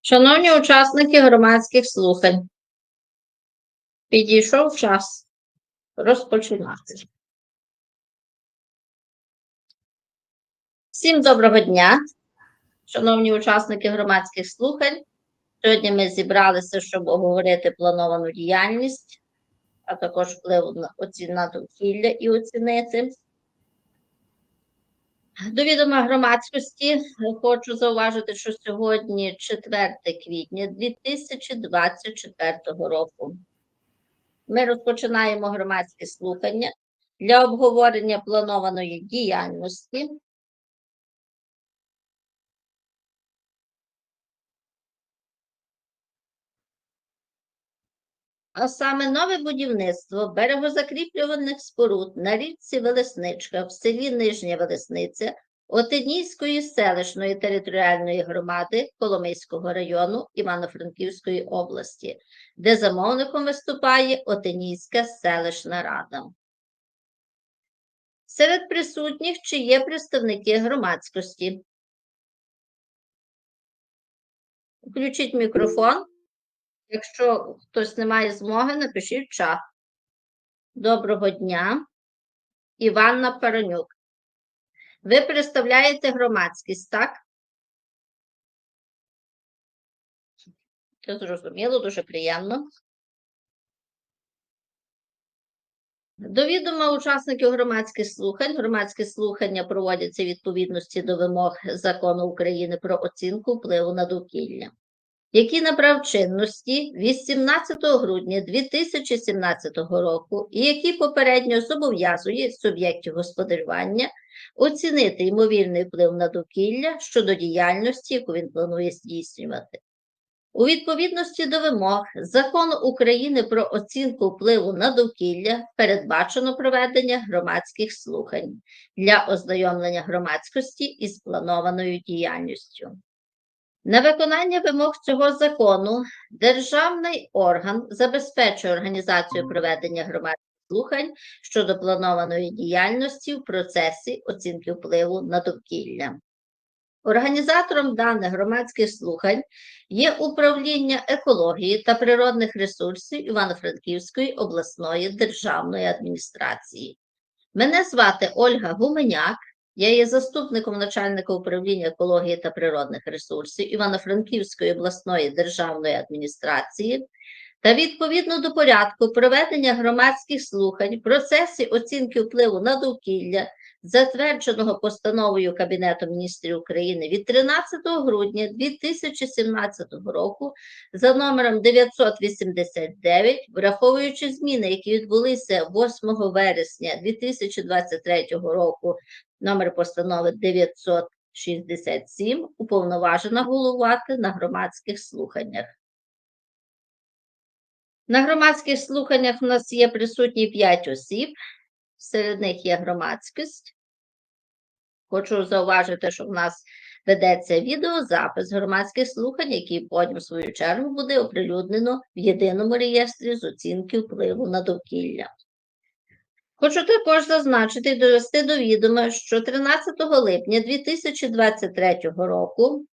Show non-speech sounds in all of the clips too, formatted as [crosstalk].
Шановні учасники громадських слухань, підійшов час розпочинати. Всім доброго дня, шановні учасники громадських слухань. Сьогодні ми зібралися, щоб обговорити плановану діяльність, а також вплив на довкілля і оцінити. До відома громадськості е, хочу зауважити, що сьогодні 4 квітня 2024 року. Ми розпочинаємо громадські слухання для обговорення планованої діяльності. А саме нове будівництво берегозакріплюваних споруд на річці Велесничка в селі Нижня Велесниця Отинійської селищної територіальної громади Коломийського району Івано-Франківської області, де замовником виступає Отинійська селищна рада. Серед присутніх чи є представники громадськості? Включіть мікрофон. Якщо хтось не має змоги, напишіть в чат. Доброго дня. Іванна Паранюк. Ви представляєте громадськість, так? Це зрозуміло, дуже приємно. До відома учасників громадських слухань. Громадські слухання проводяться відповідності до вимог Закону України про оцінку впливу на довкілля який набрав чинності 18 грудня 2017 року, і який попередньо зобов'язує суб'єктів господарювання оцінити ймовірний вплив на довкілля щодо діяльності, яку він планує здійснювати. У відповідності до вимог Закону України про оцінку впливу на довкілля передбачено проведення громадських слухань для ознайомлення громадськості із планованою діяльністю. На виконання вимог цього закону державний орган забезпечує організацію проведення громадських слухань щодо планованої діяльності в процесі оцінки впливу на довкілля. Організатором даних громадських слухань є управління екології та природних ресурсів Івано-Франківської обласної державної адміністрації. Мене звати Ольга Гуменяк. Я є заступником начальника управління екології та природних ресурсів Івано-Франківської обласної державної адміністрації та відповідно до порядку проведення громадських слухань процесі оцінки впливу на довкілля, затвердженого постановою Кабінету міністрів України від 13 грудня 2017 року за номером 989, враховуючи зміни, які відбулися 8 вересня 2023 року номер постанови 967 уповноважена головувати на громадських слуханнях. На громадських слуханнях у нас є присутні 5 осіб, серед них є громадськість. Хочу зауважити, що в нас ведеться відеозапис громадських слухань, який потім, в свою чергу, буде оприлюднено в єдиному реєстрі з оцінки впливу на довкілля. Хочу також зазначити і довести до відома, що 13 липня 2023 року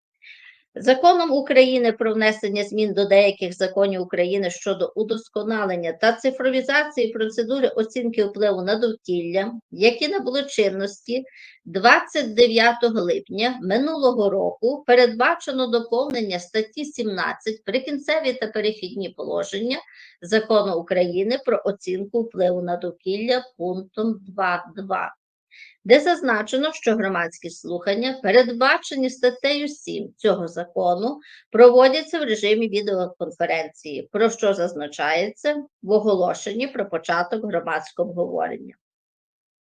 Законом України про внесення змін до деяких законів України щодо удосконалення та цифровізації процедури оцінки впливу на довкілля, які набули чинності 29 липня минулого року, передбачено доповнення статті 17 прикінцеві та перехідні положення Закону України про оцінку впливу на довкілля пунктом 2.2 де зазначено, що громадські слухання, передбачені статтею 7 цього закону, проводяться в режимі відеоконференції, про що зазначається в оголошенні про початок громадського обговорення.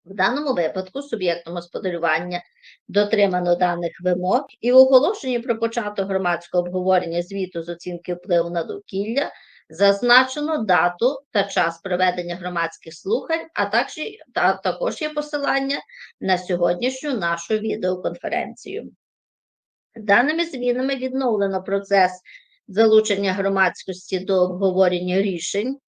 В даному випадку суб'єктом господарювання дотримано даних вимог, і в оголошенні про початок громадського обговорення звіту з оцінки впливу на довкілля Зазначено дату та час проведення громадських слухань, а також, та, також є посилання на сьогоднішню нашу відеоконференцію. Даними змінами відновлено процес залучення громадськості до обговорення рішень,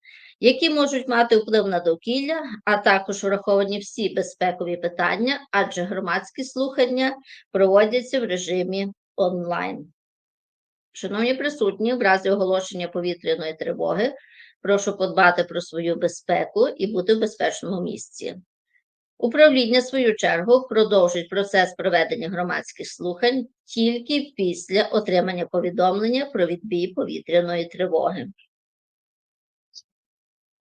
які можуть мати вплив на довкілля, а також враховані всі безпекові питання, адже громадські слухання проводяться в режимі онлайн. Шановні присутні, в разі оголошення повітряної тривоги, прошу подбати про свою безпеку і бути в безпечному місці. Управління, в свою чергу, продовжить процес проведення громадських слухань тільки після отримання повідомлення про відбій повітряної тривоги.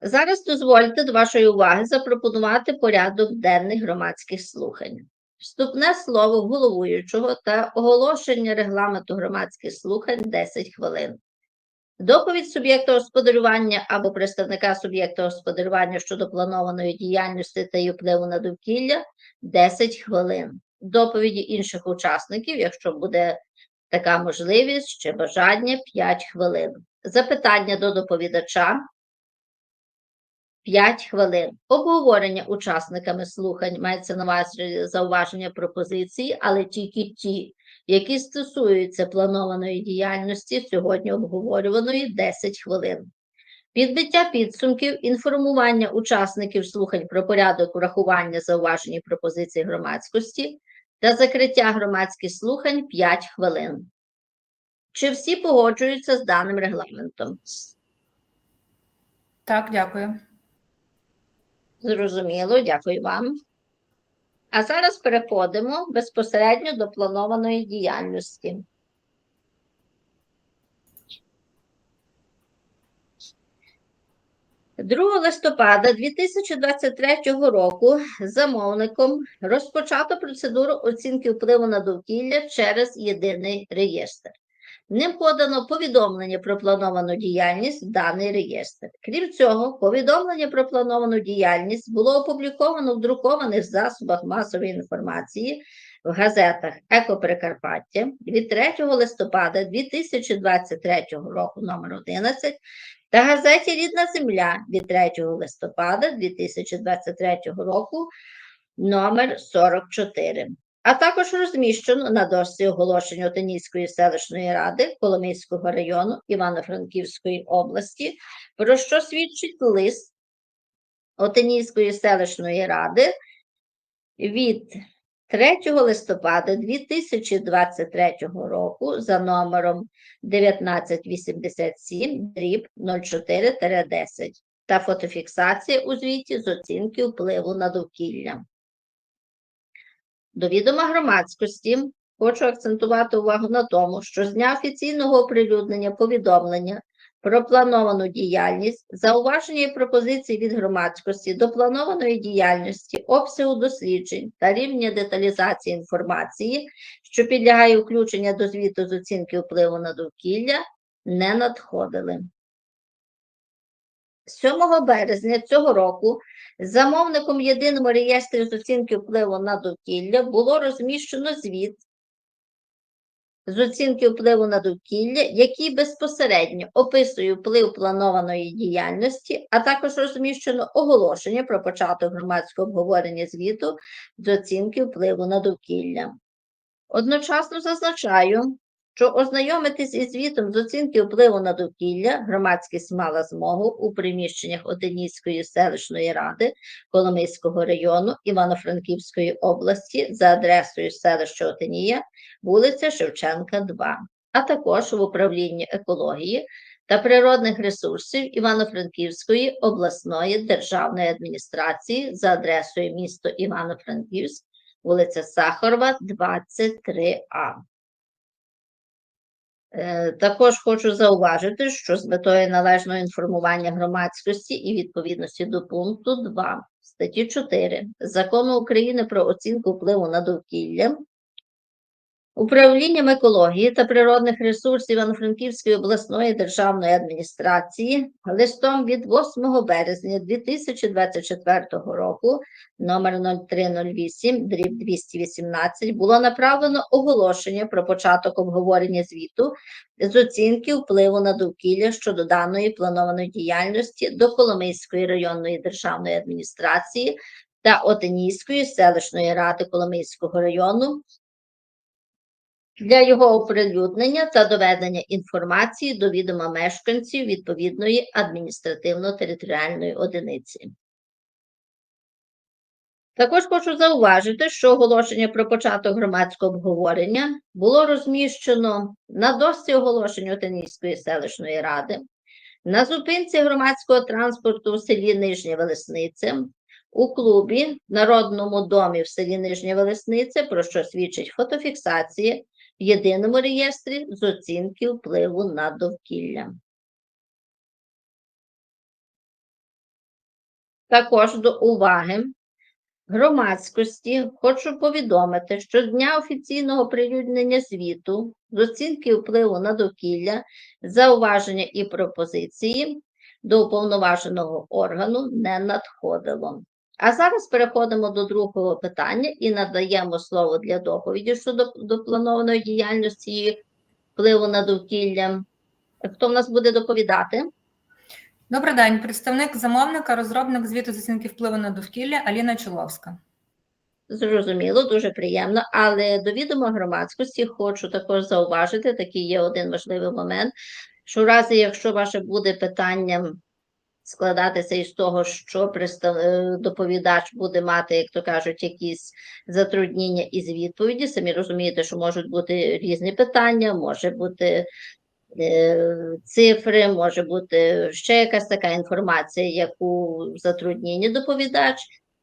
Зараз дозвольте до вашої уваги запропонувати порядок денних громадських слухань. Вступне слово головуючого та оголошення регламенту громадських слухань 10 хвилин. Доповідь суб'єкта господарювання або представника суб'єкта господарювання щодо планованої діяльності та її впливу на довкілля 10 хвилин. Доповіді інших учасників, якщо буде така можливість чи бажання 5 хвилин. Запитання до доповідача 5 хвилин. Обговорення учасниками слухань мається на увазі зауваження пропозиції, але тільки ті, які стосуються планованої діяльності сьогодні обговорюваної 10 хвилин. Підбиття підсумків, інформування учасників слухань про порядок врахування зауважень пропозицій громадськості та закриття громадських слухань 5 хвилин. Чи всі погоджуються з даним регламентом? Так, дякую. Зрозуміло, дякую вам. А зараз переходимо безпосередньо до планованої діяльності. Другого листопада 2023 року замовником розпочато процедуру оцінки впливу на довкілля через єдиний реєстр. Ним подано повідомлення про плановану діяльність в даний реєстр. Крім цього, повідомлення про плановану діяльність було опубліковано в друкованих засобах масової інформації в газетах Еко Прикарпаття від 3 листопада 2023 року номер 11 та газеті Рідна Земля від 3 листопада 2023 року номер 44 а також розміщено на дошці оголошень Отинійської селищної ради Коломийського району Івано-Франківської області, про що свідчить лист Отинійської селищної ради від 3 листопада 2023 року за номером 1987 дріб 04-10 та фотофіксація у звіті з оцінки впливу на довкілля. До відома громадськості хочу акцентувати увагу на тому, що з дня офіційного оприлюднення повідомлення про плановану діяльність, зауваження і пропозиції від громадськості до планованої діяльності, обсягу досліджень та рівня деталізації інформації, що підлягає включення до звіту з оцінки впливу на довкілля, не надходили. 7 березня цього року замовником єдиному реєстрі з оцінки впливу на довкілля було розміщено звіт з оцінки впливу на довкілля, який безпосередньо описує вплив планованої діяльності, а також розміщено оголошення про початок громадського обговорення звіту з оцінки впливу на довкілля. Одночасно зазначаю, що ознайомитись із звітом з оцінки впливу на довкілля громадськість мала змогу у приміщеннях Отинійської селищної ради Коломийського району Івано-Франківської області за адресою селища Отинія, вулиця Шевченка, 2, а також в управлінні екології та природних ресурсів Івано-Франківської обласної державної адміністрації за адресою місто Івано-Франківськ, вулиця Сахарова, 23А. Е, Також хочу зауважити, що з метою належного інформування громадськості і відповідності до пункту 2 статті 4 Закону України про оцінку впливу на довкілля Управлінням екології та природних ресурсів Івано-Франківської обласної державної адміністрації листом від 8 березня 2024 року номер 0308 дріб 218 було направлено оголошення про початок обговорення звіту з оцінки впливу на довкілля щодо даної планованої діяльності до Коломийської районної державної адміністрації та Отинійської селищної ради Коломийського району для його оприлюднення та доведення інформації до відома мешканців відповідної адміністративно-територіальної одиниці. Також хочу зауважити, що оголошення про початок громадського обговорення було розміщено на дошці оголошень Отинійської селищної ради, на зупинці громадського транспорту в селі Нижня Велесниця, у клубі Народному домі в селі Нижня Велесниця, про що свідчить фотофіксація в єдиному реєстрі з оцінки впливу на довкілля. Також до уваги громадськості хочу повідомити, що з дня офіційного оприлюднення звіту з оцінки впливу на довкілля, зауваження і пропозиції до уповноваженого органу не надходило. А зараз переходимо до другого питання і надаємо слово для доповіді щодо до планованої діяльності і впливу на довкілля. Хто в нас буде доповідати? Добрий день, представник замовника, розробник звіту з оцінки впливу на довкілля Аліна Чоловська. Зрозуміло, дуже приємно. Але до відома громадськості хочу також зауважити, такий є один важливий момент, що в разі, якщо ваше буде питання складатися із того, що е, доповідач буде мати, як то кажуть, якісь затруднення із відповіді, самі розумієте, що можуть бути різні питання, може бути е, цифри, може бути ще якась така інформація, яку затруднення доповідач.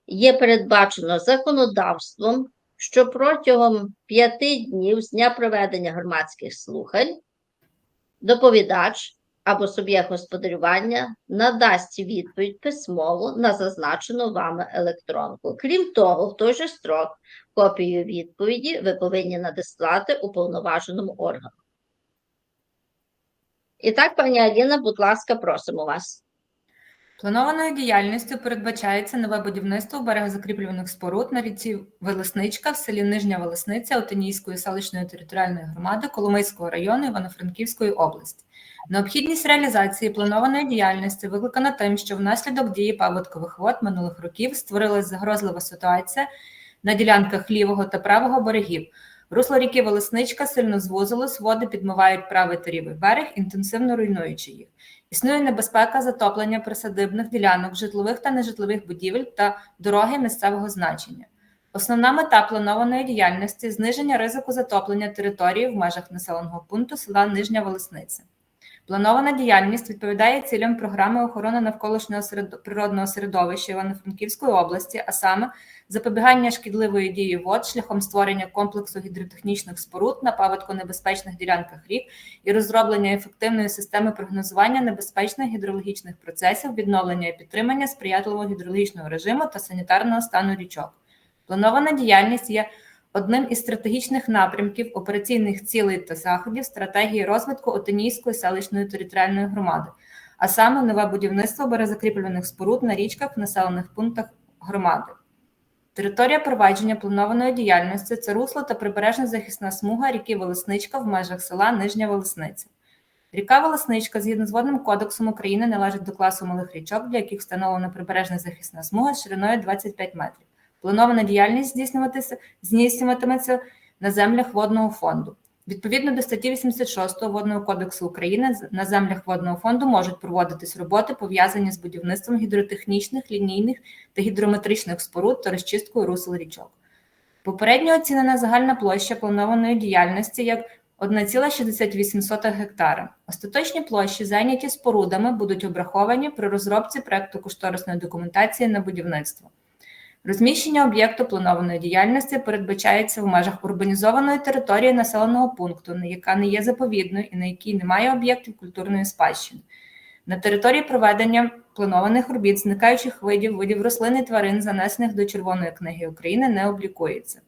Є передбачено законодавством, що протягом п'яти днів з дня проведення громадських слухань доповідач або суб'єкт господарювання надасть відповідь письмово на зазначену вами електронку. Крім того, в той же строк копію відповіді ви повинні надіслати уповноваженому органу. І так, пані Аліна, будь ласка, просимо вас. Планованою діяльністю передбачається нове будівництво берегозакріплюваних споруд на ріці Велесничка в селі Нижня Велесниця Отинійської селищної територіальної громади Коломийського району Івано-Франківської області. Необхідність реалізації планованої діяльності викликана тим, що внаслідок дії паводкових вод минулих років створилась загрозлива ситуація на ділянках лівого та правого берегів. Русло ріки Велесничка сильно звузилось, води підмивають правий та лівий берег, інтенсивно руйнуючи їх. Існує небезпека затоплення присадибних ділянок, житлових та нежитлових будівель та дороги місцевого значення. Основна мета планованої діяльності зниження ризику затоплення території в межах населеного пункту села Нижня Волосниця. Планована діяльність відповідає цілям програми охорони навколишнього природного середовища Івано-Франківської області, а саме запобігання шкідливої дії вод шляхом створення комплексу гідротехнічних споруд на паводконебезпечних ділянках рік і розроблення ефективної системи прогнозування небезпечних гідрологічних процесів, відновлення і підтримання сприятливого гідрологічного режиму та санітарного стану річок. Планована діяльність є одним із стратегічних напрямків операційних цілей та заходів стратегії розвитку Отинійської селищної територіальної громади, а саме нове будівництво березакріплюваних споруд на річках в населених пунктах громади. Територія провадження планованої діяльності це русло та прибережна захисна смуга ріки Волосничка в межах села Нижня Волосниця. Ріка Волосничка, згідно з водним кодексом України, належить до класу малих річок, для яких встановлена прибережна захисна смуга шириною 25 метрів. Планована діяльність здійснюватися здійснюватиметься на землях водного фонду. Відповідно до статті 86 Водного кодексу України на землях водного фонду можуть проводитись роботи, пов'язані з будівництвом гідротехнічних, лінійних та гідрометричних споруд та розчисткою русел річок. Попередньо оцінена загальна площа планованої діяльності як 1,68 гектара. Остаточні площі, зайняті спорудами, будуть обраховані при розробці проекту кошторисної документації на будівництво. Розміщення об'єкту планованої діяльності передбачається в межах урбанізованої території населеного пункту, яка не є заповідною і на якій немає об'єктів культурної спадщини. На території проведення планованих робіт зникаючих видів, видів рослин і тварин, занесених до Червоної книги України, не облікується.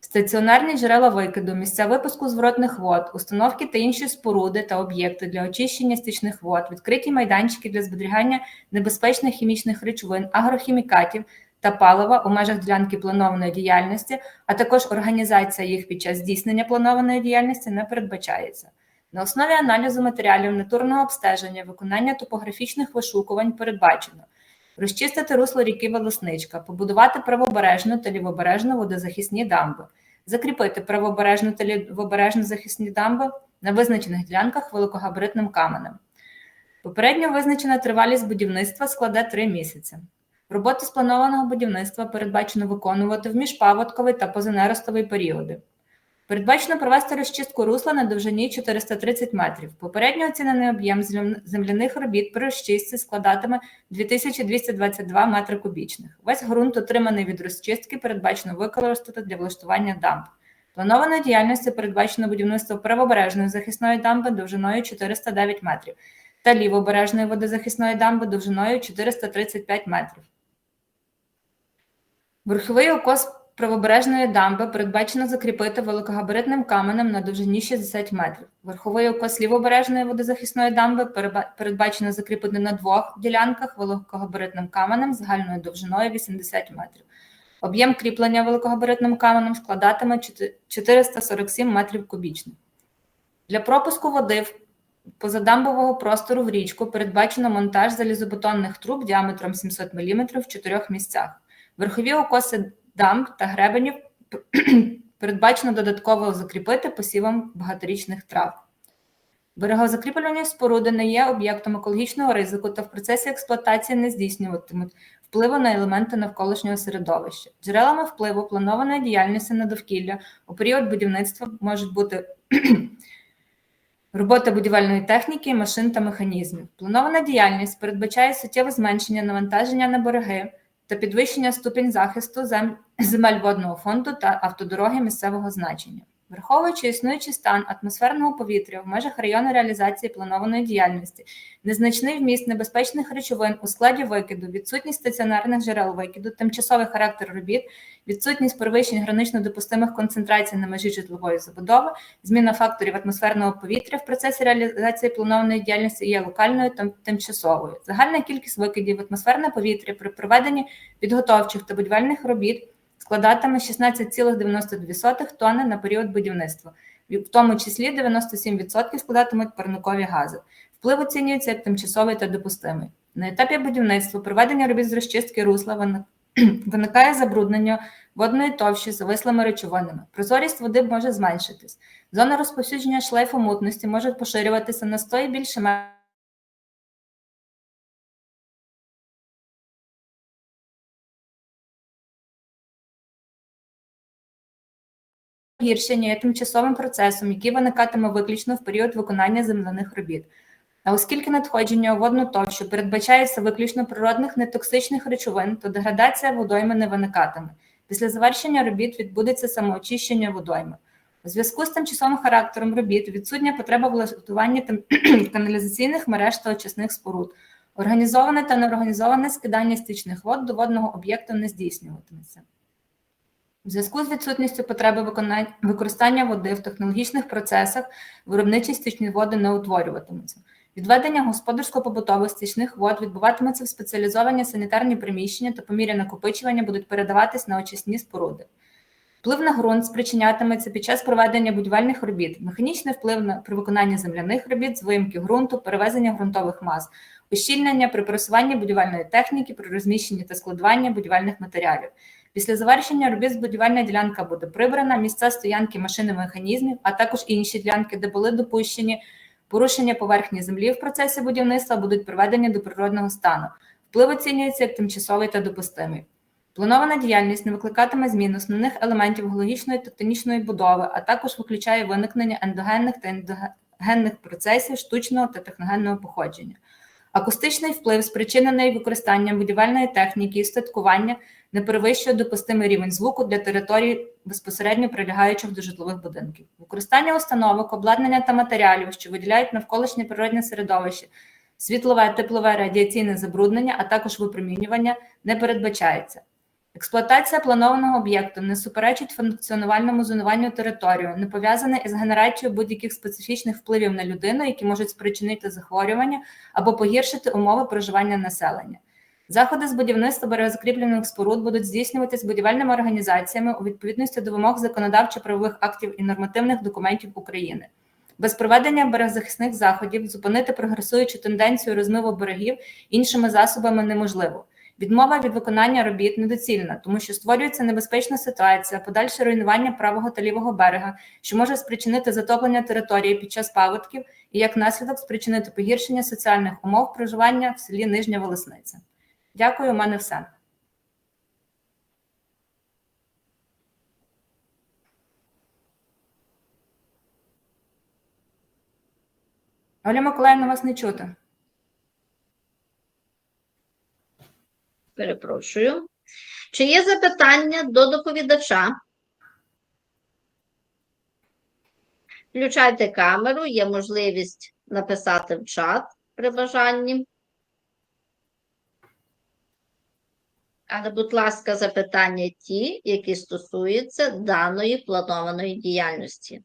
Стаціонарні джерела викиду, місця випуску зворотних вод, установки та інші споруди та об'єкти для очищення стічних вод, відкриті майданчики для зберігання небезпечних хімічних речовин, агрохімікатів та палива у межах ділянки планованої діяльності, а також організація їх під час здійснення планованої діяльності не передбачається. На основі аналізу матеріалів натурного обстеження, виконання топографічних вишукувань передбачено розчистити русло ріки Волосничка, побудувати правобережну та лівобережну водозахисні дамби, закріпити правобережну та лівобережну захисні дамби на визначених ділянках великогабаритним каменем. Попередньо визначена тривалість будівництва складе 3 місяці. Роботи спланованого будівництва передбачено виконувати в міжпаводковий та позанеростовий періоди. Передбачено провести розчистку русла на довжині 430 метрів. Попередньо оцінений об'єм земляних робіт при розчистці складатиме 2222 метри кубічних. Весь ґрунт, отриманий від розчистки, передбачено використати для влаштування дамб. Планованою діяльністю передбачено будівництво правобережної захисної дамби довжиною 409 метрів та лівобережної водозахисної дамби довжиною 435 метрів. Верховий окос правобережної дамби передбачено закріпити великогабаритним каменем на довжині 60 метрів. Верховий окос лівобережної водозахисної дамби передбачено закріпити на двох ділянках великогабаритним каменем загальною довжиною 80 метрів. Об'єм кріплення великогабаритним каменем складатиме 447 метрів кубічних. Для пропуску води позадамбового простору в річку передбачено монтаж залізобетонних труб діаметром 700 мм в чотирьох місцях. Верхові окоси дамб та гребенів [clears throat] передбачено додатково закріпити посівом багаторічних трав. Берегозакріплені споруди не є об'єктом екологічного ризику та в процесі експлуатації не здійснюватимуть впливу на елементи навколишнього середовища. Джерелами впливу планованої діяльності на довкілля у період будівництва можуть бути [clears throat] робота будівельної техніки, машин та механізмів. Планована діяльність передбачає суттєве зменшення навантаження на береги та підвищення ступінь захисту зем- земель водного фонду та автодороги місцевого значення. Враховуючи існуючий стан атмосферного повітря в межах району реалізації планованої діяльності, незначний вміст небезпечних речовин у складі викиду, відсутність стаціонарних джерел викиду, тимчасовий характер робіт, відсутність перевищень гранично допустимих концентрацій на межі житлової забудови, зміна факторів атмосферного повітря в процесі реалізації планованої діяльності є локальною та тимчасовою. Загальна кількість викидів в атмосферне повітря при проведенні підготовчих та будівельних робіт складатиме 16,92 тонни на період будівництва, в тому числі 97% складатимуть парникові гази. Вплив оцінюється як тимчасовий та допустимий. На етапі будівництва проведення робіт з розчистки русла [clears throat] виникає забруднення водної товщі завислими речовинами. Прозорість води може зменшитись. Зона розповсюдження шлейфу мутності може поширюватися на 100 і більше метрів. Погіршення тимчасовим процесом, який виникатиме виключно в період виконання земляних робіт. А оскільки надходження у водну товщу передбачається виключно природних нетоксичних речовин, то деградація водойми не виникатиме. Після завершення робіт відбудеться самоочищення водойми. У зв'язку з тимчасовим характером робіт відсутня потреба влаштування [clears throat] каналізаційних мереж та очисних споруд. Організоване та неорганізоване скидання стічних вод до водного об'єкту не здійснюватиметься. У зв'язку з відсутністю потреби використання води в технологічних процесах виробничі стічні води не утворюватимуться. Відведення господарсько-побутових стічних вод відбуватиметься в спеціалізовані санітарні приміщення та по мірі накопичування будуть передаватись на очисні споруди. Вплив на ґрунт спричинятиметься під час проведення будівельних робіт, механічний вплив на при виконанні земляних робіт з виїмки ґрунту, перевезення ґрунтових мас, ущільнення при просуванні будівельної техніки, при розміщенні та складуванні будівельних матеріалів. Після завершення робіт будівельна ділянка буде прибрана, місця стоянки машин і механізмів, а також інші ділянки, де були допущені порушення поверхні землі в процесі будівництва, будуть приведені до природного стану. Вплив оцінюється як тимчасовий та допустимий. Планована діяльність не викликатиме змін основних елементів геологічної тектонічної будови, а також виключає виникнення ендогенних та ендогенних процесів штучного та техногенного походження. Акустичний вплив, спричинений використанням будівельної техніки і устаткування, не перевищує допустимий рівень звуку для територій, безпосередньо прилягаючих до житлових будинків. Використання установок, обладнання та матеріалів, що виділяють навколишнє природне середовище, світлове, теплове, радіаційне забруднення, а також випромінювання не передбачається. Експлуатація планованого об'єкту не суперечить функціонувальному зонуванню території, не пов'язана із генерацією будь-яких специфічних впливів на людину, які можуть спричинити захворювання або погіршити умови проживання населення. Заходи з будівництва берегозакріплених споруд будуть здійснюватись будівельними організаціями у відповідності до вимог законодавчо-правових актів і нормативних документів України. Без проведення берегозахисних заходів зупинити прогресуючу тенденцію розмиву берегів іншими засобами неможливо. Відмова від виконання робіт недоцільна, тому що створюється небезпечна ситуація, подальше руйнування правого та лівого берега, що може спричинити затоплення території під час паводків і як наслідок спричинити погіршення соціальних умов проживання в селі Нижня Волосниця. Дякую, у мене все. Оля Миколаївна, вас не чути. Перепрошую. Чи є запитання до доповідача? Включайте камеру, є можливість написати в чат при бажанні. Але, будь ласка, запитання ті, які стосуються даної планованої діяльності.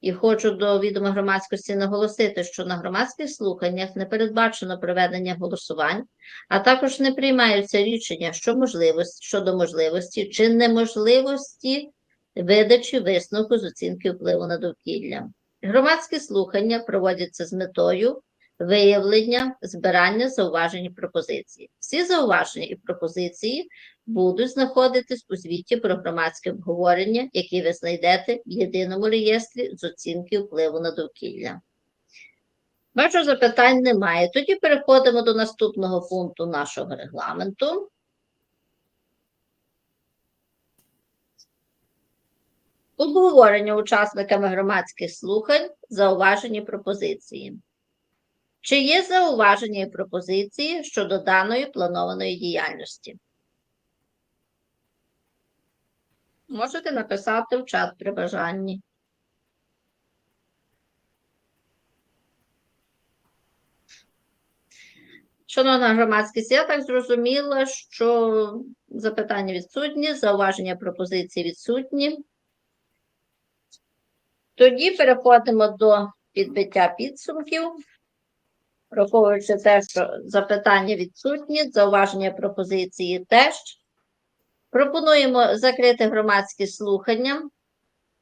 І хочу до відома громадськості наголосити, що на громадських слуханнях не передбачено проведення голосувань, а також не приймаються рішення що можливості, щодо можливості чи неможливості видачі висновку з оцінки впливу на довкілля. Громадські слухання проводяться з метою виявлення, збирання зауважень і пропозицій. Всі зауваження і пропозиції будуть знаходитись у звіті про громадське обговорення, який ви знайдете в єдиному реєстрі з оцінки впливу на довкілля. Бачу, запитань немає. Тоді переходимо до наступного пункту нашого регламенту. Обговорення учасниками громадських слухань, зауважені пропозиції. Чи є зауваження і пропозиції щодо даної планованої діяльності? Можете написати в чат при бажанні. Шановна громадськість, я так зрозуміла, що запитання відсутні, зауваження пропозиції відсутні. Тоді переходимо до підбиття підсумків. Враховуючи те, що запитання відсутні, зауваження пропозиції теж. Пропонуємо закрити громадські слухання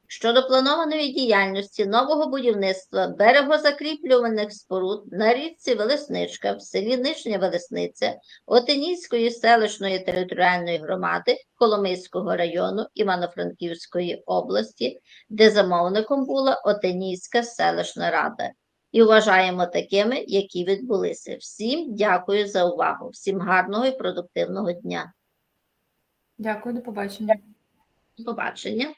щодо планованої діяльності нового будівництва берегозакріплювальних споруд на річці Велесничка в селі Нижня Велесниця Отинійської селищної територіальної громади Коломийського району Івано-Франківської області, де замовником була Отинійська селищна рада. І вважаємо такими, які відбулися. Всім дякую за увагу, всім гарного і продуктивного дня. Дякую, до побачення. До побачення.